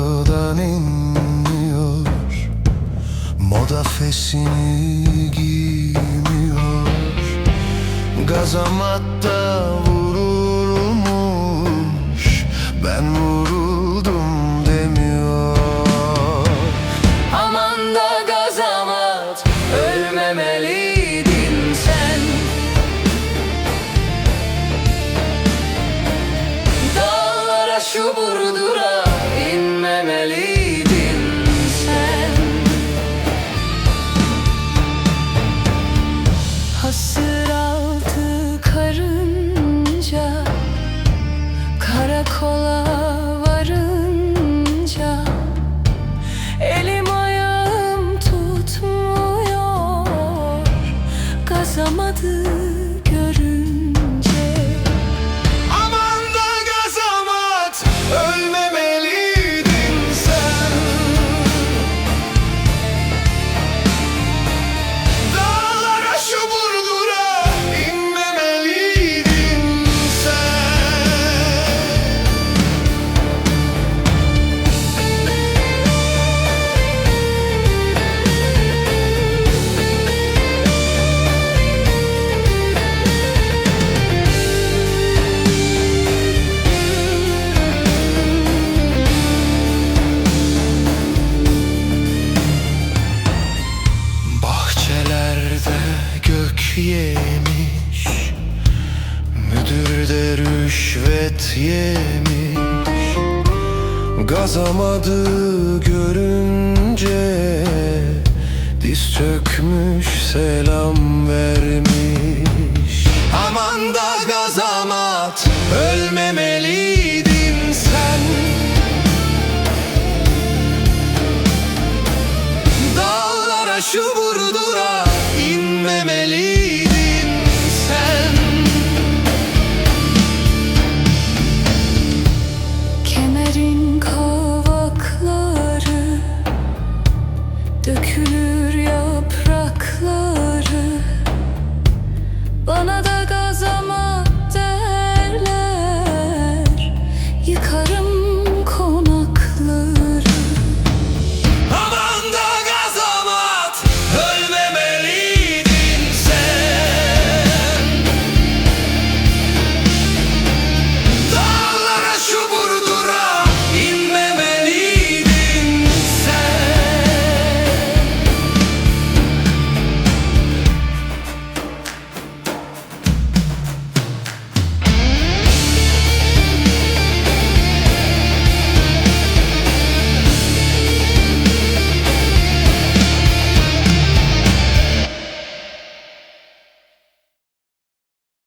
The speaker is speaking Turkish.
dağdan inmiyor. Moda fesini giymiyor. Gazamatta vurulmuş Ben vuruldum yemiş. Müdür de rüşvet yemiş. Gazamadı görünce Diz çökmüş selam vermiş. Aman da gazamat Ölmemeliydin sen. Dağlara şu